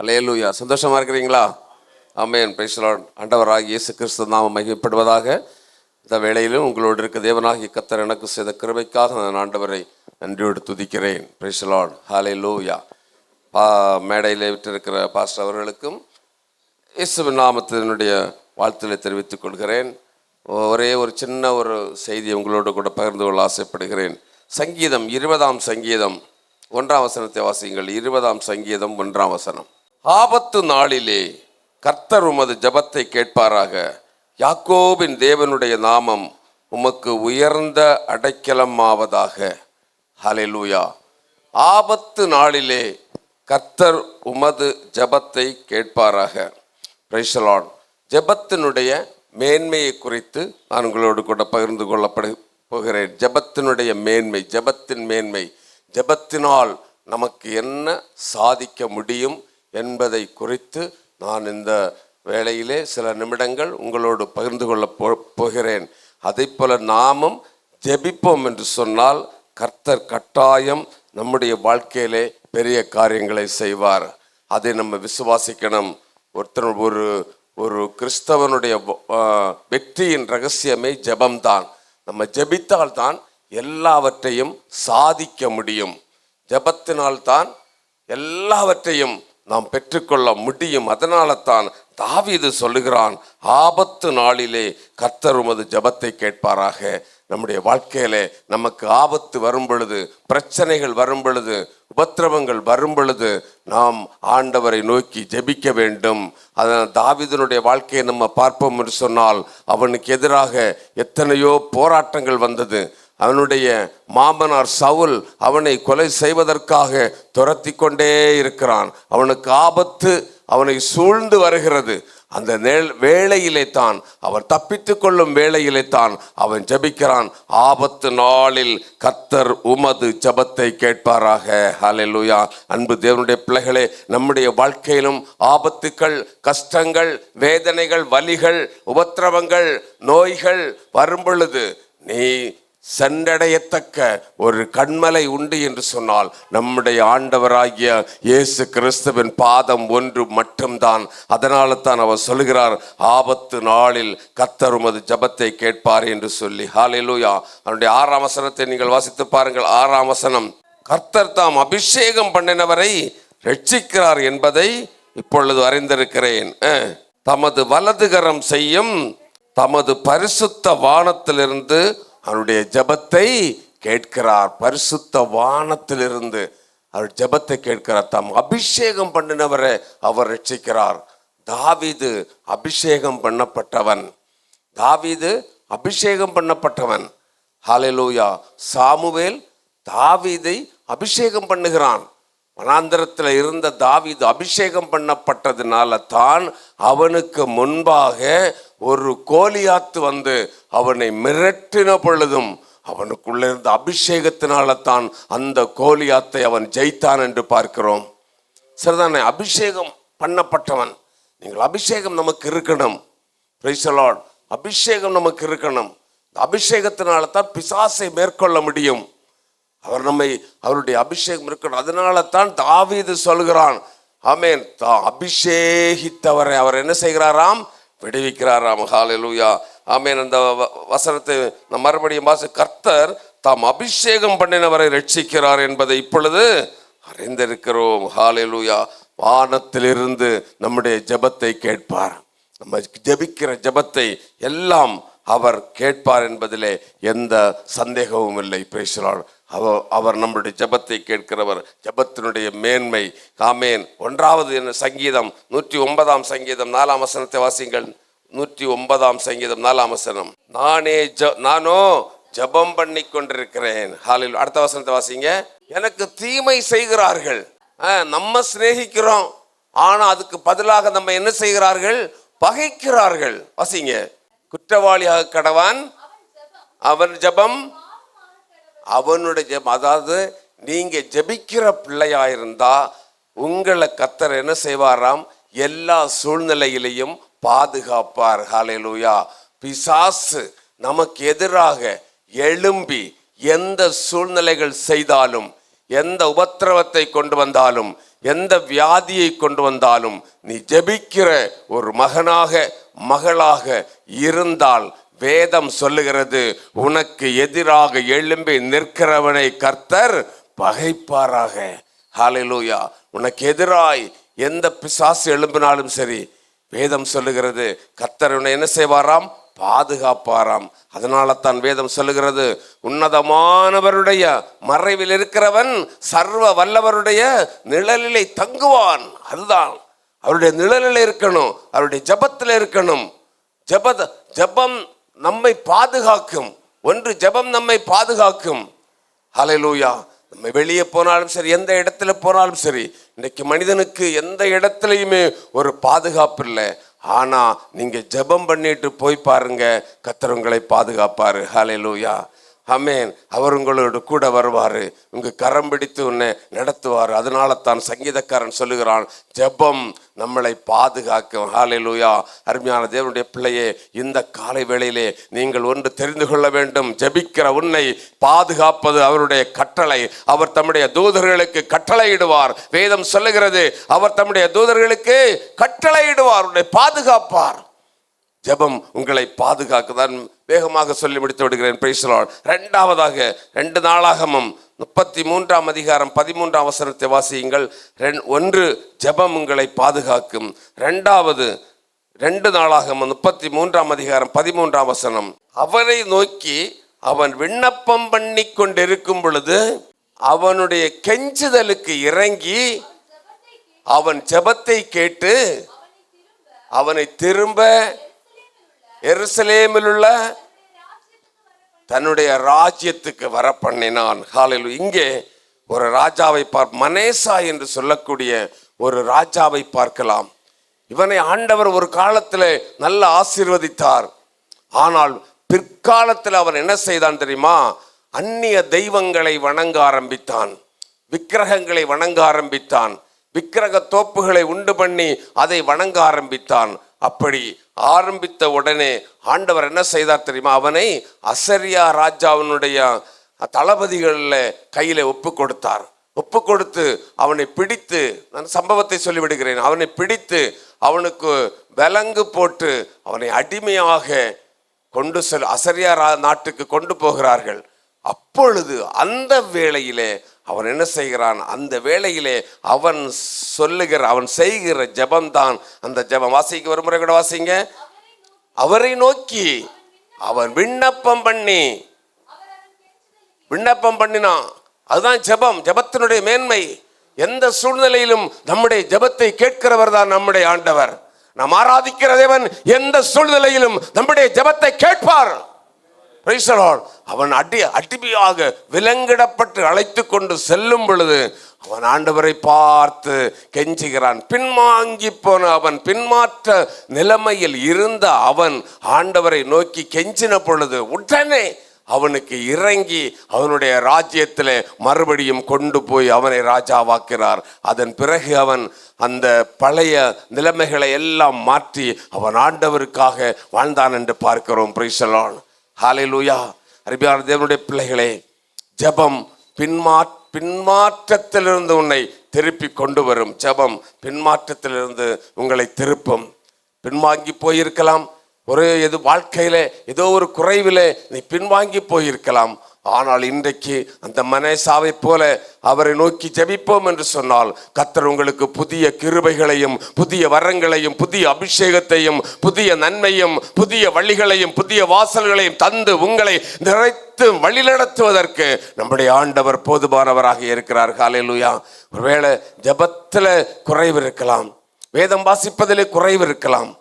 அலையலூயா சந்தோஷமாக இருக்கிறீங்களா? அம்மையன் பிரைஸ்லாட் ஆண்டவராக இயேசு கிறிஸ்து நாம மகிமைப்படுவதாக இந்த வேளையிலும் உங்களோடு இருக்க தேவனாகிய கத்தர் எனக்கு செய்த கிருபைக்காக நான் ஆண்டவரை நன்றியோடு துதிக்கிறேன். பிரைஸ்லாட் ஹாலே லூயா பா மேடையில் விட்டிருக்கிற பாஸ்டர் அவர்களுக்கும் இயேசுவின் நாமத்தினுடைய வாழ்த்துக்களை தெரிவித்துக் கொள்கிறேன். ஒரே ஒரு சின்ன ஒரு செய்தி உங்களோடு கூட பகிர்ந்து கொள்ள ஆசைப்படுகிறேன். சங்கீதம் இருபதாம் சங்கீதம். ஒன்றாம் வசனத்தை வாசியுங்கள். இருபதாம் சங்கீதம் ஒன்றாம் வசனம். ஆபத்து நாளிலே கர்த்தர் உமது ஜபத்தை கேட்பாராக. யாக்கோபின் தேவனுடைய நாமம் உமக்கு உயர்ந்த அடைக்கலமாவதாக. ஹலெலூயா ஆபத்து நாளிலே கர்த்தர் உமது ஜபத்தை கேட்பாராக. பிரைசலான் ஜெபத்தினுடைய மேன்மையை குறித்து நான் உங்களோடு கூட பகிர்ந்து கொள்ளப்படு போகிறேன். ஜெபத்தினுடைய மேன்மை ஜெபத்தின் மேன்மை ஜெபத்தினால் நமக்கு என்ன சாதிக்க முடியும் என்பதை குறித்து நான் இந்த வேளையிலே சில நிமிடங்கள் உங்களோடு பகிர்ந்து கொள்ள போ போகிறேன். அதை போல நாமும் ஜெபிப்போம் என்று சொன்னால் கர்த்தர் கட்டாயம் நம்முடைய வாழ்க்கையிலே பெரிய காரியங்களை செய்வார். அதை நம்ம விசுவாசிக்கணும். ஒருத்தர் ஒரு ஒரு கிறிஸ்தவனுடைய வெற்றியின் ரகசியமே ஜபம்தான். நம்ம ஜெபித்தால் தான் எல்லாவற்றையும் சாதிக்க முடியும். ஜெபத்தினால் தான் எல்லாவற்றையும் நாம் பெற்றுக்கொள்ள முடியும். அதனால தான் தாவீது சொல்லுகிறான் ஆபத்து நாளிலே கர்த்தர் உமது ஜபத்தை கேட்பாராக. நம்முடைய வாழ்க்கையிலே நமக்கு ஆபத்து வரும் பொழுது பிரச்சனைகள் வரும் பொழுது உபத்திரவங்கள் வரும் பொழுது நாம் ஆண்டவரை நோக்கி ஜெபிக்க வேண்டும். அதனால் தாவிதனுடைய வாழ்க்கையை நம்ம பார்ப்போம் என்று சொன்னால் அவனுக்கு எதிராக எத்தனையோ போராட்டங்கள் வந்தது. அவனுடைய மாமனார் சவுல் அவனை கொலை செய்வதற்காக துரத்தி கொண்டே இருக்கிறான். அவனுக்கு ஆபத்து அவனை சூழ்ந்து வருகிறது. அந்த நேல் வேளையிலே தான் அவன் தப்பித்து கொள்ளும் வேளையிலே தான் அவன் ஜபிக்கிறான். ஆபத்து நாளில் கத்தர் உமது ஜபத்தை கேட்பாராக. ஹலெலுயா அன்பு தேவனுடைய பிள்ளைகளே நம்முடைய வாழ்க்கையிலும் ஆபத்துக்கள் கஷ்டங்கள் வேதனைகள் வலிகள் உபத்திரவங்கள் நோய்கள் வரும் பொழுது நீ சென்றடையத்தக்க ஒரு கண்மலை உண்டு என்று சொன்னால் நம்முடைய ஆண்டவராகிய இயேசு கிறிஸ்துவின் பாதம் ஒன்று மட்டும்தான். அதனால தான் அவர் சொல்கிறார் ஆபத்து நாளில் கத்தர் உமது ஜபத்தை கேட்பார் என்று சொல்லி. ஹாலிலூயா அவனுடைய ஆறாம் வசனத்தை நீங்கள் வாசித்து பாருங்கள். ஆறாம் வசனம் கர்த்தர் தாம் அபிஷேகம் பண்ணினவரை ரட்சிக்கிறார் என்பதை இப்பொழுது அறிந்திருக்கிறேன். தமது வலதுகரம் செய்யும் தமது பரிசுத்த வானத்திலிருந்து அவருடைய ஜெபத்தை கேட்கிறார். பரிசுத்த வானத்திலிருந்து அவர் ஜெபத்தை கேட்கிறார். தாம் அபிஷேகம் பண்ணினவரை அவர் ரட்சிக்கிறார். தாவிது அபிஷேகம் பண்ணப்பட்டவன். தாவீது அபிஷேகம் பண்ணப்பட்டவன். ஹalleluya. சாமுவேல் தாவீதை அபிஷேகம் பண்ணுகிறான். வனாந்திரத்தில் இருந்த தாவிது அபிஷேகம் பண்ணப்பட்டதுனால தான் அவனுக்கு முன்பாக ஒரு கோலியாத்து வந்து அவனை மிரட்டின பொழுதும் அவனுக்குள்ள இருந்த அபிஷேகத்தினால தான் அந்த கோலியாத்தை அவன் ஜெயித்தான் என்று பார்க்கிறோம். சரிதானே? அபிஷேகம் பண்ணப்பட்டவன். நீங்கள் அபிஷேகம் நமக்கு இருக்கணும். அபிஷேகம் நமக்கு இருக்கணும். அபிஷேகத்தினால தான் பிசாசை மேற்கொள்ள முடியும். அவர் நம்மை அவருடைய அபிஷேகம் இருக்கணும். அதனால தான் தாவீது சொல்கிறான். ஆமேன். அபிஷேகித்தவரை அவர் என்ன செய்கிறாராம்? விடுவிக்கிறாராம். ஹalleluya. ஆமேன். அந்த வ- வசனத்தை நம் மறுபடியும் வாசி. கர்த்தர் தாம் அபிஷேகம் பண்ணினவரை ரட்சிக்கிறார் என்பதை இப்பொழுது அறிந்திருக்கிறோம். ஹalleluya. வானத்திலிருந்து நம்முடைய ஜெபத்தை கேட்பார். நம்ம ஜெபிக்கிற ஜெபத்தை எல்லாம் அவர் கேட்பார் என்பதிலே எந்த சந்தேகமும் இல்லை. பேசுகிறார் அவர் அவர் நம்முடைய ஜெபத்தை கேட்கிறவர் ஜெபத்தினுடைய மேன்மை ஆமேன். ஒன்றாவது என்ன சங்கீதம் நூற்றி ஒன்பதாம் சங்கீதம் நாலாம் வசனத்தை வாசிங்கள் நூற்றி ஒன்பதாம் சங்கீதம் நாலாம் வசனம். நானே ஜ நானோ ஜெபம் பண்ணி கொண்டிருக்கிறேன். ஹாலில் அடுத்த வசனத்தை வாசிங்க. எனக்கு தீமை செய்கிறார்கள். ஆ, நம்ம சிநேகிக்கிறோம். ஆனால் அதுக்கு பதிலாக நம்ம என்ன செய்கிறார்கள்? பகைக்கிறார்கள். வாசிங்க. குற்றவாளியாக கடவான். அவன் ஜெபம். அவனுடைய ஜெபம் அதாவது நீங்கள் ஜெபிக்கிற பிள்ளையாக இருந்தால் உங்களை கத்தர் என்ன செய்வாராம்? எல்லா சூழ்நிலையிலையும் பாதுகாப்பார். ஹாலேலூயா பிசாசு நமக்கு எதிராக எழும்பி எந்த சூழ்நிலைகள் செய்தாலும் எந்த உபத்திரவத்தை கொண்டு வந்தாலும் எந்த வியாதியை கொண்டு வந்தாலும் நீ ஜெபிக்கிற ஒரு மகனாக மகளாக இருந்தால் வேதம் சொல்லுகிறது உனக்கு எதிராக எழும்பி நிற்கிறவனை கர்த்தர் பகைப்பாராக. ஹாலிலூயா உனக்கு எதிராய் எந்த பிசாசு எழும்பினாலும் சரி வேதம் சொல்லுகிறது கர்த்தர் உன்னை என்ன செய்வாராம்? பாதுகாப்பாராம். அதனால தான் வேதம் சொல்லுகிறது உன்னதமானவருடைய மறைவில் இருக்கிறவன் சர்வ வல்லவருடைய நிழலிலே தங்குவான். அதுதான். அவருடைய நிழலில் இருக்கணும் அவருடைய ஜபத்தில் இருக்கணும். ஜப ஜபம் நம்மை பாதுகாக்கும். ஒன்று ஜபம் நம்மை பாதுகாக்கும். ஹலலூயா நம்ம வெளியே போனாலும் சரி எந்த இடத்துல போனாலும் சரி இன்னைக்கு மனிதனுக்கு எந்த இடத்துலையுமே ஒரு பாதுகாப்பு இல்லை. ஆனால் நீங்கள் ஜெபம் பண்ணிட்டு போய் பாருங்க கர்த்தர் உங்களை பாதுகாப்பாரு. ஹalleluya அமேன். அவர் உங்களோட கூட வருவார். உங்க கரம் பிடித்து உன்னை நடத்துவார். அதனால தான் சங்கீதக்காரன் சொல்லுகிறான் ஜெபம் நம்மளை பாதுகாக்கும். ஹalleluya. அருமையான தேவனுடைய பிள்ளையே இந்த காலை வேளையிலே நீங்கள் ஒன்று தெரிந்து கொள்ள வேண்டும். ஜெபிக்கிற உன்னை பாதுகாப்பது அவருடைய கட்டளை. அவர் தம்முடைய தூதர்களுக்கு கட்டளையிடுவார். வேதம் சொல்லுகிறது அவர் தம்முடைய தூதர்களுக்கு கட்டளையிடுவார். உன்னை பாதுகாப்பார். ஜெபம் உங்களை பாதுகாக்க தான் வேகமாக சொல்லி முடித்து விடுகிறேன். பேசலாம் ரெண்டாவதாக ரெண்டு நாளாகமும் முப்பத்தி மூன்றாம் அதிகாரம் பதிமூன்றாம் அவசரத்தை வாசியுங்கள். ரெண் ஒன்று ஜெபம் உங்களை பாதுகாக்கும். ரெண்டாவது ரெண்டு நாளாகமும் முப்பத்தி மூன்றாம் அதிகாரம் பதிமூன்றாம் வசனம். அவரை நோக்கி அவன் விண்ணப்பம் பண்ணி கொண்டிருக்கும் பொழுது அவனுடைய கெஞ்சுதலுக்கு இறங்கி அவன் ஜெபத்தை கேட்டு அவனை திரும்ப எருசலேமில் உள்ள தன்னுடைய ராஜ்யத்துக்கு வர பண்ணினான் ஹாலில். இங்கே ஒரு ராஜாவை பார் மனேசா என்று சொல்லக்கூடிய ஒரு ராஜாவை பார்க்கலாம். இவனை ஆண்டவர் ஒரு காலத்தில் நல்ல ஆசீர்வதித்தார். ஆனால் பிற்காலத்தில் அவன் என்ன செய்தான் தெரியுமா? அந்நிய தெய்வங்களை வணங்க ஆரம்பித்தான். விக்கிரகங்களை வணங்க ஆரம்பித்தான். விக்கிரக தோப்புகளை உண்டு பண்ணி அதை வணங்க ஆரம்பித்தான். அப்படி ஆரம்பித்த உடனே ஆண்டவர் என்ன செய்தார் தெரியுமா? அவனை அசரியா ராஜாவினுடைய தளபதிகளில் கையில் ஒப்பு கொடுத்தார். ஒப்பு கொடுத்து அவனை பிடித்து நான் சம்பவத்தை சொல்லிவிடுகிறேன். அவனை பிடித்து அவனுக்கு விலங்கு போட்டு அவனை அடிமையாக கொண்டு செல் அசரியா ரா- நாட்டுக்கு கொண்டு போகிறார்கள். அப்பொழுது அந்த வேளையிலே அவன் என்ன செய்கிறான்? அந்த வேளையிலே அவன் சொல்லுகிற அவன் செய்கிற ஜபம்தான் அந்த ஜெபம். வாசிக்க ஒரு முறை கூட வாசிங்க. அவரை நோக்கி அவன் விண்ணப்பம் பண்ணி விண்ணப்பம் பண்ணினான் அதுதான் ஜெபம். ஜெபத்தினுடைய மேன்மை. எந்த சூழ்நிலையிலும் நம்முடைய ஜெபத்தை கேட்கிறவர் தான் நம்முடைய ஆண்டவர். நாம் ஆராதிக்கிற தேவன் எந்த சூழ்நிலையிலும் நம்முடைய ஜெபத்தை கேட்பார். அவன் அடி அடிமையாக விலங்கிடப்பட்டு அழைத்து கொண்டு செல்லும் பொழுது அவன் ஆண்டவரை பார்த்து கெஞ்சுகிறான். பின்வாங்கி போன அவன் பின்மாற்ற நிலைமையில் இருந்த அவன் ஆண்டவரை நோக்கி கெஞ்சின பொழுது உடனே அவனுக்கு இறங்கி அவனுடைய ராஜ்யத்தில் மறுபடியும் கொண்டு போய் அவனை ராஜாவாக்கிறார். அதன் பிறகு அவன் அந்த பழைய நிலைமைகளை எல்லாம் மாற்றி அவன் ஆண்டவருக்காக வாழ்ந்தான் என்று பார்க்கிறோம். பிரிசலான் ஹalleluya. அருமையான தேவனுடைய பிள்ளைகளே ஜெபம் பின்மா பின்மாற்றத்திலிருந்து உன்னை திருப்பி கொண்டு வரும் ஜெபம் பின்மாற்றத்திலிருந்து உங்களை திருப்பும். பின்வாங்கி போயிருக்கலாம். ஒரு எது வாழ்க்கையில ஏதோ ஒரு குறைவில் நீ பின்வாங்கி போயிருக்கலாம். ஆனால் இன்றைக்கு அந்த மனேசாவை போல அவரை நோக்கி ஜெபிப்போம் என்று சொன்னால் கத்தர் உங்களுக்கு புதிய கிருபைகளையும் புதிய வரங்களையும் புதிய அபிஷேகத்தையும் புதிய நன்மையும் புதிய வழிகளையும் புதிய வாசல்களையும் தந்து உங்களை நிறைத்து வழிநடத்துவதற்கு நம்முடைய ஆண்டவர் போதுமானவராக இருக்கிறார். காலையிலுயா ஒருவேளை ஜெபத்தில் குறைவு இருக்கலாம். வேதம் வாசிப்பதிலே குறைவு இருக்கலாம்.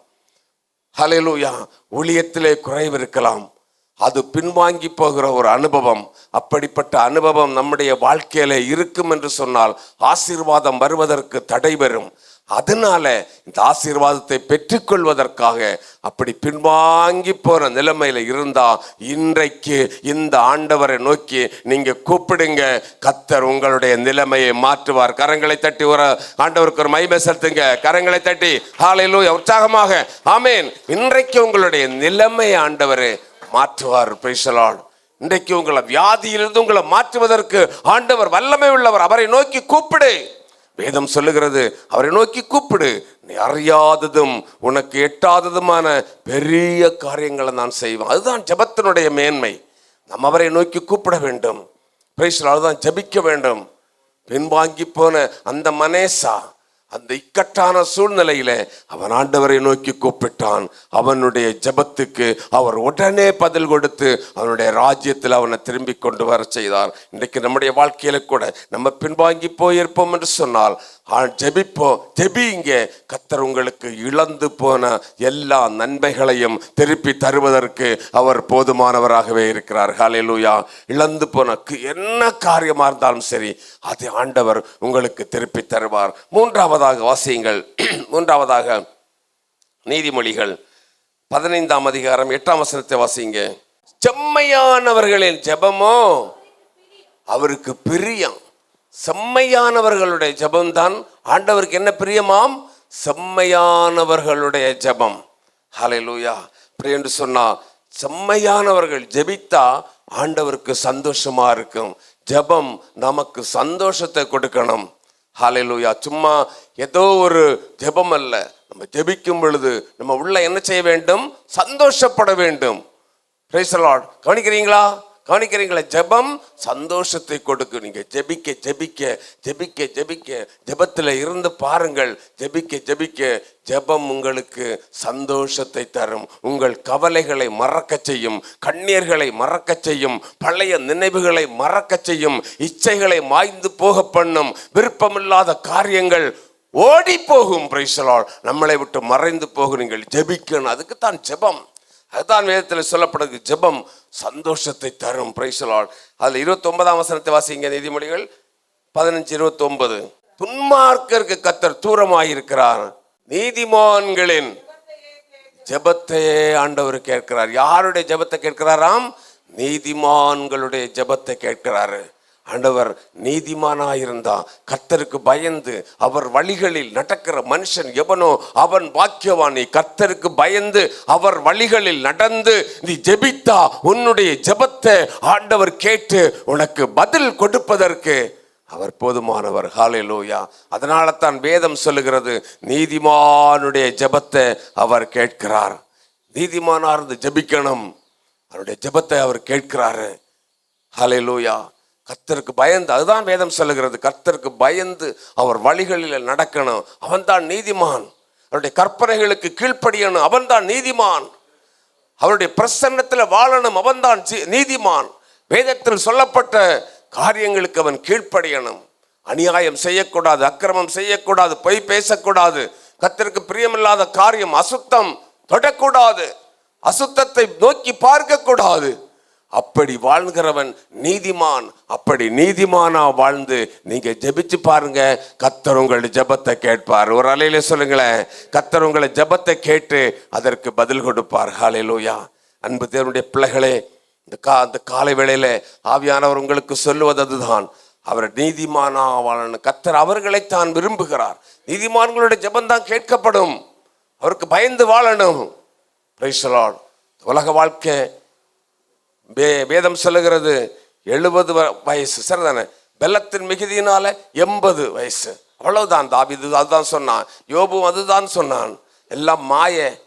ஹலெலுயா ஊழியத்திலே குறைவு இருக்கலாம். அது பின்வாங்கி போகிற ஒரு அனுபவம். அப்படிப்பட்ட அனுபவம் நம்முடைய வாழ்க்கையில இருக்கும் என்று சொன்னால் ஆசீர்வாதம் வருவதற்கு தடை வரும். அதனால இந்த ஆசீர்வாதத்தை பெற்றுக்கொள்வதற்காக அப்படி பின்வாங்கி போற நிலைமையில இருந்தா இன்றைக்கு இந்த ஆண்டவரை நோக்கி நீங்க கூப்பிடுங்க. கத்தர் உங்களுடைய நிலைமையை மாற்றுவார். கரங்களை தட்டி ஒரு ஆண்டவருக்கு ஒரு மைமை செலுத்துங்க. கரங்களை தட்டி. ஹalleluya உற்சாகமாக. ஆமேன் இன்றைக்கு உங்களுடைய நிலைமை ஆண்டவர் மாற்றுவார் பிரைசலால் இன்றைக்கு உங்களை வியாதியிலிருந்து உங்களை மாற்றுவதற்கு ஆண்டவர் வல்லமை உள்ளவர். அவரை நோக்கி கூப்பிடு. வேதம் சொல்லுகிறது அவரை நோக்கி கூப்பிடு. நீ அறியாததும் உனக்கு எட்டாததுமான பெரிய காரியங்களை நான் செய்வேன். அதுதான் ஜெபத்தினுடைய மேன்மை. நம்ம அவரை நோக்கி கூப்பிட வேண்டும். பிரைஸ்ல அதுதான் ஜெபிக்க வேண்டும். பின்வாங்கி போன அந்த மனேசா அந்த இக்கட்டான சூழ்நிலையில அவன் ஆண்டவரை நோக்கி கூப்பிட்டான். அவனுடைய ஜெபத்துக்கு அவர் உடனே பதில் கொடுத்து அவனுடைய ராஜ்யத்தில் அவனை திரும்பி கொண்டு வர செய்தார். இன்றைக்கு நம்முடைய வாழ்க்கையில கூட நம்ம பின்வாங்கி போயிருப்போம் என்று சொன்னால் ஜெபிப்போம் ஜெபிங்க கத்தர் உங்களுக்கு இழந்து போன எல்லா நன்மைகளையும் திருப்பி தருவதற்கு அவர் போதுமானவராகவே இருக்கிறார். ஹாலேலூயா இழந்து போன என்ன காரியமாக இருந்தாலும் சரி அதை ஆண்டவர் உங்களுக்கு திருப்பி தருவார். மூன்றாவதாக வாசியுங்கள். மூன்றாவதாக நீதிமொழிகள். பதினைந்தாம் அதிகாரம் எட்டாம் வசனத்தை வாசிங்க செம்மையானவர்களின் ஜெபமோ? அவருக்கு பிரியம். செம்மையானவர்களுடைய ஜபம்தான். ஆண்டவருக்கு என்ன பிரியமாம்? செம்மையானவர்களுடைய ஜெபம். லூயா அப்படி என்று சொன்னா செம்மையானவர்கள் ஜெபித்தா ஆண்டவருக்கு சந்தோஷமாக இருக்கும். ஜெபம் நமக்கு சந்தோஷத்தை கொடுக்கணும். ஹalleluya சும்மா ஏதோ ஒரு ஜெபம் அல்ல. நம்ம ஜபிக்கும் பொழுது நம்ம உள்ள என்ன செய்ய வேண்டும்? சந்தோஷப்பட வேண்டும். கவனிக்கிறீங்களா? கவனிக்கிறீங்களா ஜெபம் சந்தோஷத்தை கொடுக்கும். நீங்க ஜெபிக்க ஜெபிக்க ஜெபிக்க ஜெபிக்க ஜெபத்தில் இருந்து பாருங்கள். ஜெபிக்க ஜெபிக்க ஜெபம் உங்களுக்கு சந்தோஷத்தை தரும். உங்கள் கவலைகளை மறக்க செய்யும். கண்ணீர்களை மறக்க செய்யும். பழைய நினைவுகளை மறக்க செய்யும். இச்சைகளை மாய்ந்து போக பண்ணும். விருப்பமில்லாத காரியங்கள் ஓடி போகும் பிரைசலால் நம்மளை விட்டு மறைந்து போகும் நீங்கள் ஜெபிக்கணும். அதுக்கு தான் ஜெபம். அதுதான் வேதத்தில் சொல்லப்படுது ஜெபம் சந்தோஷத்தை தரும். பிரைசலால் அதில் இருபத்தொன்பதாம் வசனத்தை வாசிங்க நீதிமொழிகள். பதினஞ்சு இருபத்தொன்பது. துன்மார்க்கருக்கு கத்தர் தூரமாயிருக்கிறார். நீதிமான்களின் ஜபத்தையே ஆண்டவர் கேட்கிறார். யாருடைய ஜெபத்தை கேட்கிறாராம்? நீதிமான்களுடைய ஜெபத்தை கேட்கிறாரு. ஆண்டவர் நீதிமானாயிருந்தா கத்தருக்கு பயந்து அவர் வழிகளில் நடக்கிற மனுஷன் எவனோ அவன் பாக்கியவான். நீ பயந்து அவர் வழிகளில் நடந்து நீ ஜெபித்தா உன்னுடைய ஜெபத்தை ஆண்டவர் கேட்டு உனக்கு பதில் கொடுப்பதற்கு அவர் போதுமானவர். ஹalleluya. அதனால தான் வேதம் சொல்லுகிறது நீதிமானுடைய ஜெபத்தை அவர் கேட்கிறார். நீதிமானா இருந்து ஜெபிக்கணும். அவருடைய ஜெபத்தை அவர் கேட்கிறாரு. ஹalleluya. கர்த்தருக்கு பயந்து அதுதான் வேதம் சொல்லுகிறது. கர்த்தருக்கு பயந்து அவர் வழிகளில் நடக்கணும். அவன்தான் நீதிமான். அவருடைய கற்பனைகளுக்கு கீழ்ப்படியணும். அவன்தான் நீதிமான். அவருடைய பிரசன்னத்தில் வாழணும். அவன்தான் நீதிமான். வேதத்தில் சொல்லப்பட்ட காரியங்களுக்கு அவன் கீழ்ப்படியணும். அநியாயம் செய்யக்கூடாது அக்கிரமம் செய்யக்கூடாது பொய் பேசக்கூடாது. கர்த்தருக்கு பிரியமில்லாத காரியம் அசுத்தம் தொடக்கூடாது. அசுத்தத்தை நோக்கி பார்க்கக்கூடாது. அப்படி வாழ்கிறவன் நீதிமான். அப்படி நீதிமானா வாழ்ந்து நீங்க ஜெபிச்சு பாருங்க. கத்தர் உங்கள் ஜெபத்தை கேட்பார். ஒரு அலையில சொல்லுங்களேன். கத்தர் உங்களை ஜெபத்தை கேட்டு அதற்கு பதில் கொடுப்பார். ஹாலையிலோயா அன்பு தேவனுடைய பிள்ளைகளே இந்த கா அந்த காலை வேளையில ஆவியானவர் உங்களுக்கு சொல்லுவது அதுதான். அவர் நீதிமானா வாழணும். கத்தர் அவர்களைத்தான் விரும்புகிறார். நீதிமான்களுடைய ஜபந்தான் கேட்கப்படும். அவருக்கு பயந்து வாழணும். Praise உலக வாழ்க்கை வே- வேதம் சொல்லுகிறது எழுபது வயசு. சரிதானே? பெல்லத்தின் மிகுதியினால எண்பது வயசு. அவ்வளவுதான் தாபிது அதுதான் சொன்னான். யோபும் அதுதான் சொன்னான். எல்லாம் மாய.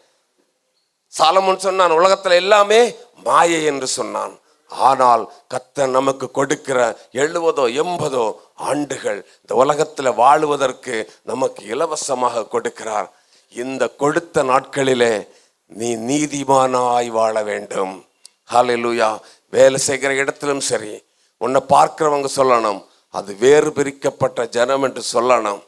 சாலமுன் சொன்னான் உலகத்துல எல்லாமே மாயை என்று சொன்னான். ஆனால் கத்த நமக்கு கொடுக்கிற எழுபதோ எண்பதோ ஆண்டுகள் இந்த உலகத்துல வாழுவதற்கு நமக்கு இலவசமாக கொடுக்கிறார். இந்த கொடுத்த நாட்களிலே நீ நீதிமானாய் வாழ வேண்டும். ஹalleluya. வேலை செய்கிற இடத்திலும் சரி உன்னை பார்க்கிறவங்க சொல்லணும். அது வேறு பிரிக்கப்பட்ட ஜனம் என்று சொல்லணும்.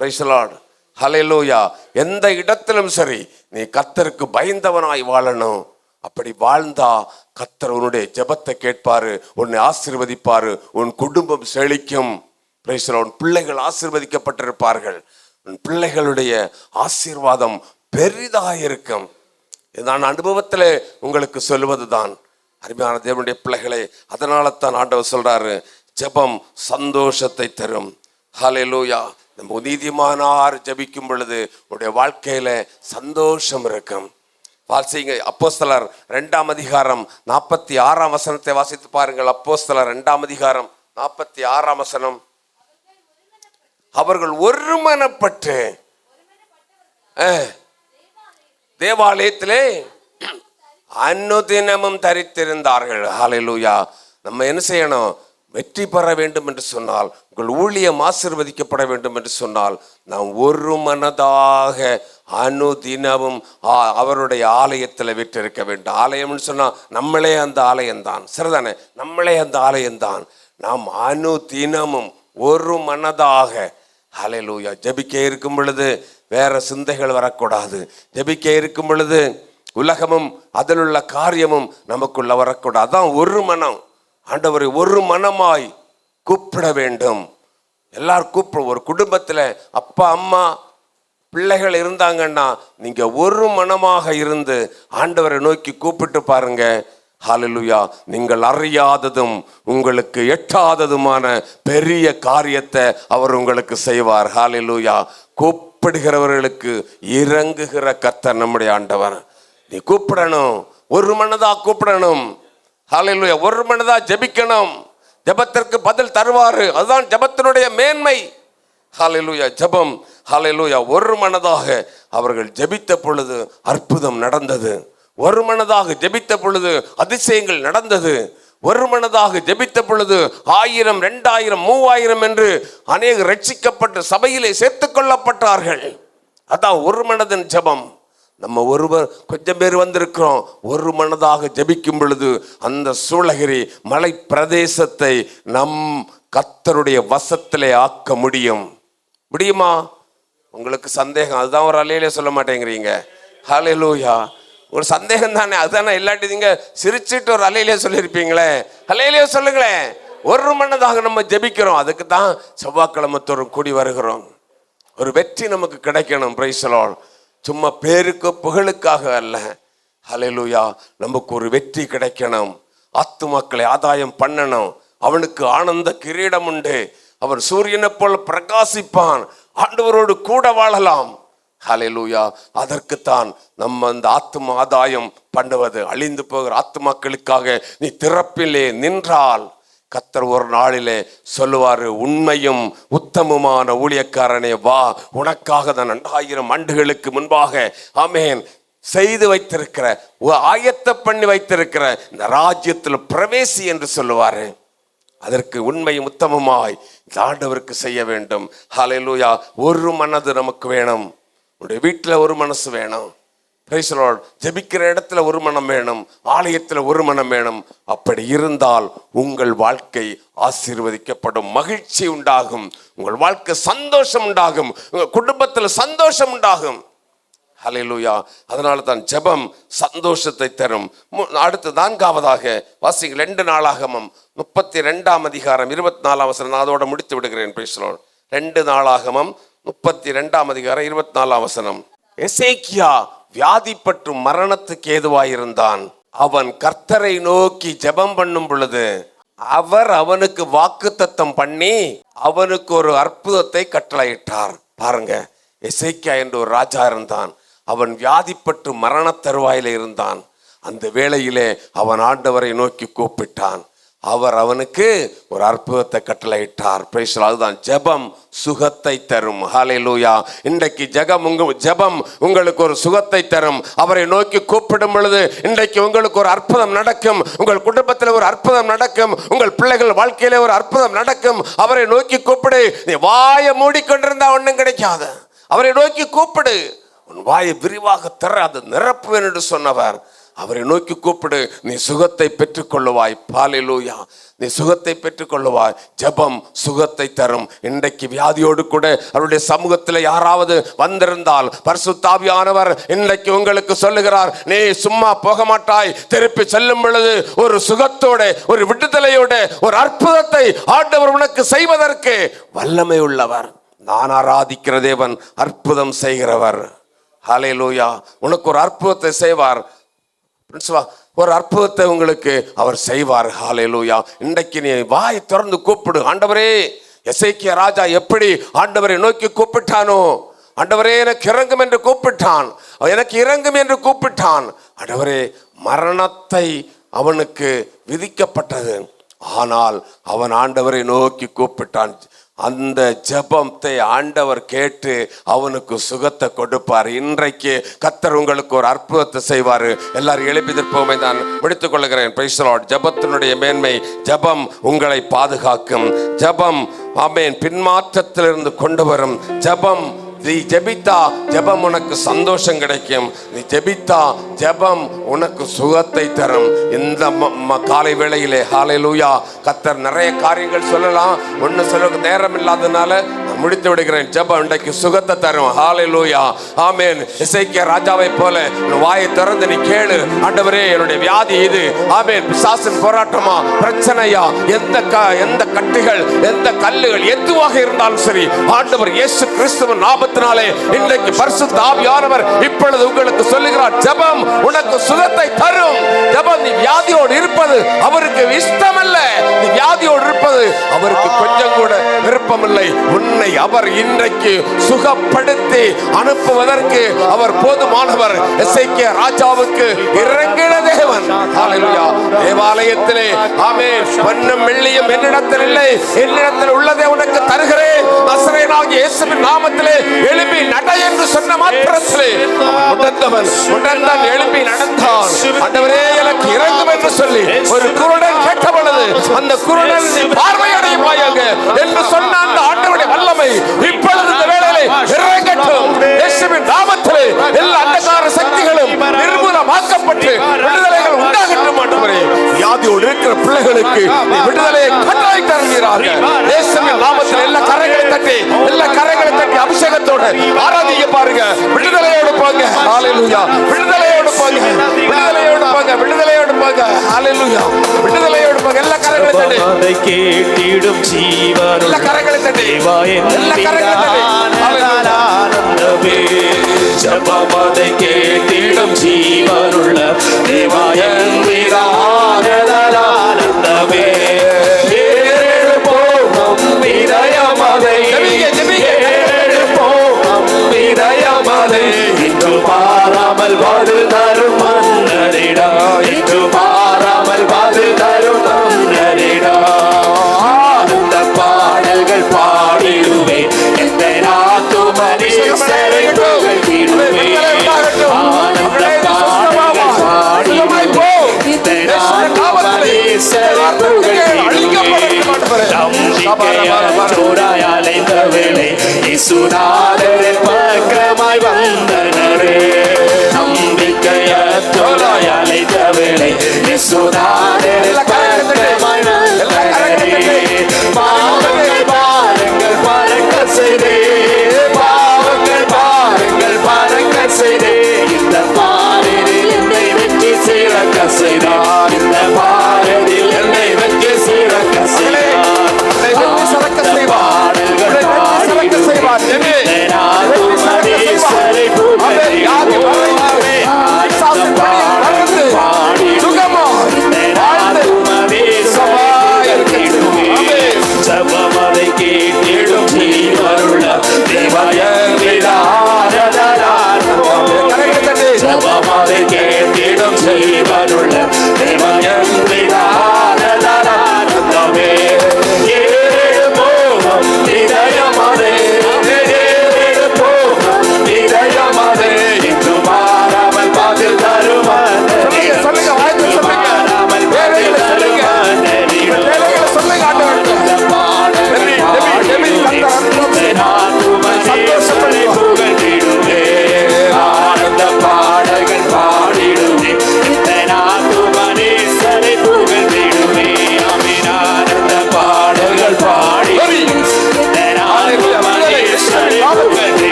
பிரைசலாட் லார்ட் எந்த இடத்திலும் சரி நீ கத்தருக்கு பயந்தவனாய் வாழணும். அப்படி வாழ்ந்தா கத்தர் உன்னுடைய ஜெபத்தை கேட்பாரு உன்னை ஆசீர்வதிப்பாரு உன் குடும்பம் செழிக்கும். பிரைஸ் உன் பிள்ளைகள் ஆசீர்வதிக்கப்பட்டிருப்பார்கள். உன் பிள்ளைகளுடைய ஆசீர்வாதம் பெரிதாக இருக்கும் நான் அனுபவத்தில் உங்களுக்கு சொல்லுவதுதான். அருமையான தேவனுடைய பிள்ளைகளே அதனால தான் ஆண்டவர் சொல்கிறாரு ஜெபம் சந்தோஷத்தை தரும். ஹalleluya. நம்ம நீதிமானார் ஜபிக்கும் பொழுது உடைய வாழ்க்கையில் சந்தோஷம் இருக்கும். வாசிங்க அப்போஸ்தலர் ரெண்டாம் அதிகாரம் நாற்பத்தி ஆறாம் வசனத்தை வாசித்து பாருங்கள். அப்போஸ்தலர் ரெண்டாம் அதிகாரம் நாற்பத்தி ஆறாம் வசனம். அவர்கள் ஒருமனப்பட்டு தேவாலயத்திலே அன்னுதினமும் தரித்திருந்தார்கள். ஹalleluya நம்ம என்ன செய்யணும்? வெற்றி பெற வேண்டும் என்று சொன்னால் உங்கள் ஊழியம் ஆசிர்வதிக்கப்பட வேண்டும் என்று சொன்னால் நாம் ஒரு மனதாக அனுதினமும் அவருடைய ஆலயத்தில் விட்டிருக்க வேண்டும். ஆலயம்னு சொன்னால் நம்மளே அந்த ஆலயம்தான். சரிதானே? நம்மளே அந்த ஆலயம்தான். நாம் அனுதினமும் ஒரு மனதாக ஹalleluya ஜபிக்க இருக்கும் பொழுது வேற சிந்தைகள் வரக்கூடாது. ஜபிக்க இருக்கும் பொழுது உலகமும் அதில் உள்ள காரியமும் நமக்குள்ள வரக்கூடாது. அதான் ஒரு மனம். ஆண்டவரை ஒரு மனமாய் கூப்பிட வேண்டும். எல்லாரும் கூப்பிட. ஒரு குடும்பத்தில் அப்பா அம்மா பிள்ளைகள் இருந்தாங்கன்னா நீங்கள் ஒரு மனமாக இருந்து ஆண்டவரை நோக்கி கூப்பிட்டு பாருங்க. ஹாலலுயா நீங்கள் அறியாததும் உங்களுக்கு எட்டாததுமான பெரிய காரியத்தை அவர் உங்களுக்கு செய்வார். ஹalleluya. கூப்பிடுகிறவர்களுக்கு இறங்குகிற கர்த்தர் நம்முடைய ஆண்டவர். நீ கூப்பிடணும். ஒரு மனதா கூப்பிடணும். ஹalleluya ஒரு மனதா ஜெபிக்கணும். ஜெபத்திற்கு பதில் தருவாரு. அதுதான் ஜெபத்தினுடைய மேன்மை. ஹalleluya ஜெபம். ஹalleluya ஒரு மனதாக அவர்கள் ஜெபித்த பொழுது அற்புதம் நடந்தது. ஒரு மனதாக ஜெபித்த பொழுது அதிசயங்கள் நடந்தது. ஒரு மனதாக ஜெபித்த பொழுது ஆயிரம் ரெண்டாயிரம் மூவாயிரம் என்று அநேக ரட்சிக்கப்பட்டு சபையிலே சேர்த்துக் கொள்ளப்பட்டார்கள். அதான் ஒரு மனதின் ஜெபம். நம்ம ஒருவர் கொஞ்சம் பேர் வந்திருக்கிறோம். ஒரு மனதாக ஜபிக்கும் பொழுது அந்த சூளகிரி மலை பிரதேசத்தை நம் கத்தருடைய வசத்திலே ஆக்க முடியும். முடியுமா? உங்களுக்கு சந்தேகம். அதுதான் ஒரு அலையிலே சொல்ல மாட்டேங்கிறீங்க. ஹalleluya. ஒரு சந்தேகம் தானே அதுதானே? இல்லாட்டி நீங்க சிரிச்சுட்டு ஒரு அலையிலே சொல்லியிருப்பீங்களே? அலையிலே சொல்லுங்களேன். ஒரு மன்னதாக நம்ம ஜெபிக்கிறோம். அதுக்கு தான் செவ்வாய்க்கிழமை தோறும் கூடி வருகிறோம். ஒரு வெற்றி நமக்கு கிடைக்கணும். பிரைசலால் சும்மா பேருக்கு புகழுக்காக அல்ல. ஹalleluya நமக்கு ஒரு வெற்றி கிடைக்கணும். ஆத்துமாக்களை ஆதாயம் பண்ணணும். அவனுக்கு ஆனந்த கிரீடம் உண்டு. அவன் சூரியனை போல் பிரகாசிப்பான். ஆண்டவரோடு கூட வாழலாம். ஹalleluya. அதற்குத்தான் நம்ம அந்த ஆத்ம ஆதாயம் பண்ணுவது அழிந்து போகிற ஆத்மாக்களுக்காக நீ திறப்பிலே நின்றால் கத்தர் ஒரு நாளிலே சொல்லுவாரு உண்மையும் உத்தமமான ஊழியக்காரனே வா உனக்காக தான் ரெண்டாயிரம் ஆண்டுகளுக்கு முன்பாக ஆமேன் செய்து வைத்திருக்கிற ஆயத்த பண்ணி வைத்திருக்கிற இந்த ராஜ்யத்தில் பிரவேசி என்று சொல்லுவாரு. அதற்கு உண்மையும் உத்தமமாய் இந்த ஆண்டவருக்கு செய்ய வேண்டும். ஹalleluya. ஒரு மனது நமக்கு வேணும். உங்களுடைய வீட்டில் ஒரு மனசு வேணும். Praise ஜபிக்கிற ஜெபிக்கிற இடத்துல ஒரு மனம் வேணும். ஆலயத்தில் ஒரு மனம் வேணும். அப்படி இருந்தால் உங்கள் வாழ்க்கை ஆசீர்வதிக்கப்படும். மகிழ்ச்சி உண்டாகும். உங்கள் வாழ்க்கை சந்தோஷம் உண்டாகும். உங்கள் குடும்பத்தில் சந்தோஷம் உண்டாகும். ஹalleluya அதனால தான் ஜெபம் சந்தோஷத்தை தரும். மு- அடுத்து நான்காவதாக வாசிங்க ரெண்டு நாளாகமம் முப்பத்தி ரெண்டாம் அதிகாரம் இருபத்தி நாலாம் வசனம். நான் அதோட முடித்து விடுகிறேன். பேசுகிறோம் ரெண்டு நாளாகமம் முப்பத்தி ரெண்டாம் அதிகாரம் இருபத்தி நாலாம் வசனம். எசேக்கியா வியாதிப்பட்டு மரணத்துக்கு ஏதுவாயிருந்தான். அவன் கர்த்தரை நோக்கி ஜெபம் பண்ணும் பொழுது அவர் அவனுக்கு வாக்குத்தத்தம் பண்ணி அவனுக்கு ஒரு அற்புதத்தை கட்டளையிட்டார். பாருங்க எசேக்கியா என்று ஒரு ராஜா இருந்தான். அவன் வியாதிப்பட்டு மரணத் தருவாயில இருந்தான். அந்த வேளையிலே அவன் ஆண்டவரை நோக்கி கூப்பிட்டான். அவர் அவனுக்கு ஒரு அற்புதத்தை கட்டளையிட்டார். Praise அதுதான் ஜெபம் சுகத்தை தரும். ஹalleluya இன்றைக்கு ஜெகம் உங்க ஜெபம் உங்களுக்கு ஒரு சுகத்தை தரும். அவரை நோக்கி கூப்பிடும் பொழுது இன்றைக்கு உங்களுக்கு ஒரு அற்புதம் நடக்கும். உங்கள் குடும்பத்தில் ஒரு அற்புதம் நடக்கும். உங்கள் பிள்ளைகள் வாழ்க்கையிலே ஒரு அற்புதம் நடக்கும். அவரை நோக்கி கூப்பிடு. நீ வாயை மூடிக்கொண்டிருந்தா ஒன்றும் கிடைக்காது. அவரை நோக்கி கூப்பிடு. உன் வாயை விரிவாக தர அது நிரப்புவேன் என்று சொன்னவர். அவரை நோக்கி கூப்பிடு நீ சுகத்தை பெற்றுக்கொள்ளுவாய். பாலிலூயா நீ சுகத்தை பெற்றுக்கொள்ளுவாய். ஜெபம் சுகத்தை தரும். இன்றைக்கு வியாதியோடு கூட அவருடைய சமூகத்தில் யாராவது வந்திருந்தால் பரிசுத்தாவியானவர் இன்றைக்கு உங்களுக்கு சொல்லுகிறார் நீ சும்மா போக மாட்டாய் திருப்பி செல்லும் பொழுது ஒரு சுகத்தோட ஒரு விடுதலையோட ஒரு அற்புதத்தை ஆண்டவர் உனக்கு செய்வதற்கு வல்லமை உள்ளவர். நான் ஆராதிக்கிற தேவன் அற்புதம் செய்கிறவர். ஹalleluya. உனக்கு ஒரு அற்புதத்தை செய்வார். ஒரு அற்புதத்தை உங்களுக்கு அவர் செய்வார். ஹalleluya. இன்றைக்கு நீ வாய் திறந்து கூப்பிடு. ஆண்டவரே எசைக்கிய ராஜா எப்படி ஆண்டவரை நோக்கி கூப்பிட்டானோ ஆண்டவரே எனக்கு இறங்கும் என்று கூப்பிட்டான். எனக்கு இறங்கும் என்று கூப்பிட்டான். ஆண்டவரே மரணத்தை அவனுக்கு விதிக்கப்பட்டது. ஆனால் அவன் ஆண்டவரை நோக்கி கூப்பிட்டான். அந்த ஜபத்தை ஆண்டவர் கேட்டு அவனுக்கு சுகத்தை கொடுப்பார். இன்றைக்கு கத்தர் உங்களுக்கு ஒரு அற்புதத்தை செய்வார். எல்லாரும் எழுப்பிதிருப்போமே தான் முடித்துக் கொள்கிறேன் பிரைசலாட் ஜெபத்தினுடைய மேன்மை ஜெபம் உங்களை பாதுகாக்கும். ஜெபம் ஆமேன் பின்மாற்றத்திலிருந்து கொண்டு வரும். ஜெபம் நீ ஜெபித்தா ஜெபம் உனக்கு சந்தோஷம் கிடைக்கும். நீ ஜெபித்தா ஜெபம் உனக்கு சுகத்தை தரும். இந்த ம- ம- காலை வேளையிலே ஹalleluya. கத்தர் நிறைய காரியங்கள் சொல்லலாம். ஒன்றும் சொல்ல நேரம் இல்லாதனால முடித்து விடுகிறேன். ஜெபம் இன்றைக்கு சுகத்தை தரும். ஹாலை லூயா ஆமேன். இசைக்கிய ராஜாவை போல வாயை திறந்து நீ கேளு. ஆண்டவரே என்னுடைய வியாதி இது. ஆமேன். பிசாசின் போராட்டமா? பிரச்சனையா? எந்த க எந்த கட்டுகள் எந்த கல்லுகள் எதுவாக இருந்தாலும் சரி ஆண்டவர் இயேசு கிறிஸ்துவின் நாமத்தினாலே இன்றைக்கு பரிசுத்த ஆவியானவர் இப்பொழுது உங்களுக்கு சொல்லுகிறார் ஜபம் உனக்கு சுகத்தை தரும். ஜபம் நீ வியாதியோடு இருப்பது அவருக்கு இஷ்டமல்ல. நீ வியாதியோடு இருப்பது அவருக்கு கொஞ்சம் கூட விருப்பமில்லை. உன்னை அவர் இன்றைக்கு சுகப்படுத்தி அனுப்புவதற்கு அவர் போதுமானவர். எசேக்கிய ராஜாவுக்கு இறங்கின தேவன். தேவாலயத்திலே ஆமே பொன்னும் வெள்ளியும் என்னிடத்தில் இல்லை. என்னிடத்தில் உள்ளதே உனக்கு தருகிறேன் நசரேனாகிய இயேசுவின் நாமத்திலே எழுப்பி நட என்று சொன்ன மாத்திரத்திலே அவன் முடந்தவன் முடந்தான் எழுப்பி நடந்தான். ஆண்டவரே எனக்கு இறங்கும் என்று சொல்லி ஒரு குருடன் கேட்ட பொழுது அந்த குருடன் பார்வையடையும் என்று சொன்ன அந்த ஆண்டவருடைய வல்லமை இப்பொழுது மேலே இறங்கட்டும். இயேசுவின் நாமத்திலே எல்லா அந்தகார சக்திகளும் நிர்மூலமாக்கப்பட்டு விடுதலைகள் உண்டாகட்டும் ஆண்டவரே. வியாதியோடு இருக்கிற பிள்ளைகளுக்கு விடுதலையை கட்டாய் தருகிறார்கள் இயேசுவின் நாமத்தில் எல்லா கரங்களை தட்டி எல்லா கரங்களை தட்டி அபிஷேகத்தோட ஆராதிக்க பாருங்க. விடுதலையோடு போங்க. ஹalleluya. விடுதலையோடு போங்க. விடுதலையோடு போங்க. விடுதலையோடு போங்க. ஹalleluya. விடுதலையோடு அதை கேட்டிடும் ஹalleluya ஆனந்தமே ஜபமதை கேட்டிடும் ஜீவனுள்ள தேவா 育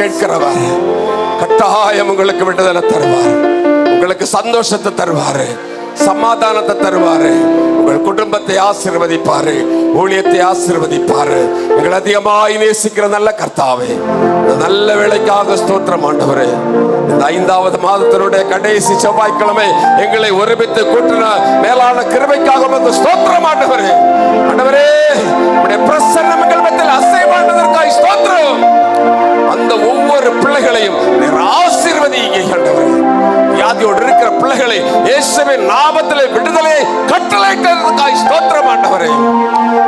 கேட்கிறவர். கட்டாயம் உங்களுக்கு விடுதலை தருவார். உங்களுக்கு சந்தோஷத்தை தருவாரு. சமாதானத்தை தருவாரு. உங்கள் குடும்பத்தை ஆசீர்வதிப்பாரு. ஊழியத்தை ஆசீர்வதிப்பாரு. எங்கள் அதிகமாய் நேசிக்கிற நல்ல கர்த்தாவே நல்ல வேலைக்காக ஸ்தோத்திரம் ஆண்டவரே. இந்த ஐந்தாவது மாதத்தினுடைய கடைசி செவ்வாய்க்கிழமை எங்களை ஒருமித்து கூட்டின மேலான கிருமைக்காக வந்து ஸ்தோத்திரம் ஆண்டவரே. ஆண்டவரே உடைய பிரசன்னம் எங்கள் மத்தியில் அசைவாண்டதற்காய் ஸ்தோத்திரம். அந்த ஒவ்வொரு பிள்ளைகளையும் நீர் ஆசீர்வதிங்க ஆண்டவரே வியாதியோடு இருக்கிற பிள்ளைகளை இயேசுவின் நாமத்திலே விடுதலையை கட்டளையிட்டதற்காய் ஸ்தோத்திரம் ஆண்டவரே.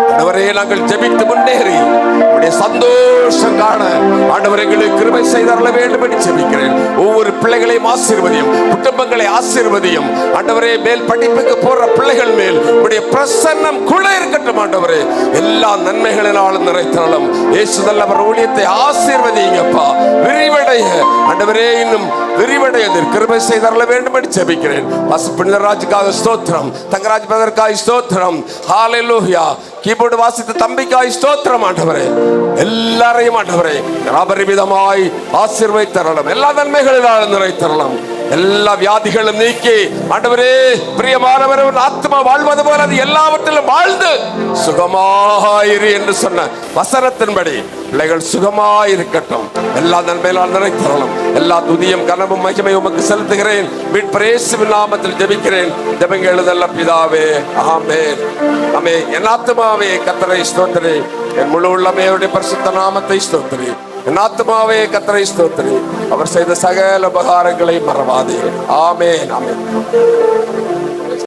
ஆண்டவரே நாங்கள் ஜெபித்து முன்னேறி உடைய சந்தோஷம் காண ஆண்டவர் எங்களுக்கு கிருபை செய்தரல வேண்டும் என்று ஜெபிக்கிறேன். ஒவ்வொரு பிள்ளைகளையும் ஆசீர்வதியும் குடும்பங்களை ஆசீர்வதியும் ஆண்டவரே மேல் படிப்புக்கு போற பிள்ளைகள் மேல் உடைய பிரசன்னம் கூட இருக்கட்டும் ஆண்டவரே. எல்லா நன்மைகளினாலும் நிறைத்தாலும் இயேசு நல்லவர் ஊழியத்தை ஆசீர்வதிங்கப்பா விரிவடைய ஆண்டவரே இன்னும் விரிவடைய கிருபை செய்தரல வேண்டும் என்று ஜெபிக்கிறேன். பசு புனிதராஜுக்காக ஸ்தோத்திரம். தங்கராஜ் பிரதற்காய் ஸ்தோத்திரம். ஹாலே ஹalleluya கீபோர்டு வாசித்த தம்பிக்காய் ஸ்தோத்திரம் ஆண்டவரே. எல்லாரையும் ஆண்டவரே அபரிமிதமாய் ஆசீர்வதித்தரலாம். எல்லா நன்மைகளினாலும் நிறைத்தரலாம் எல்லா வியாதிகளும் நீக்கி ஆண்டவரே பிரியமானவர் ஆத்மா வாழ்வது போல அது எல்லாவற்றிலும் வாழ்ந்து சுகமாயிரு என்று சொன்ன வசனத்தின்படி பிள்ளைகள் சுகமாயிருக்கட்டும். எல்லா நன்மையிலால் நிறைத்தரலாம் எல்லா துதியும் கனமும் மகிமை உமக்கு செலுத்துகிறேன். மீட்பரேசுவின் நாமத்தில் ஜெபிக்கிறேன். ஜெபங்க எழுதல்ல பிதாவே ஆமே அமே என் ஆத்மாவே கத்தரை ஸ்தோத்திரி. என் முழு உள்ளமையோடைய பரிசுத்த நாமத்தை ஸ்தோத்திரி. என் ஆத்மாவே கத்தரை ஸ்தோத்திரி. அவர் செய்த சகல உபகாரங்களை மறவாதே ஆமே ஆமே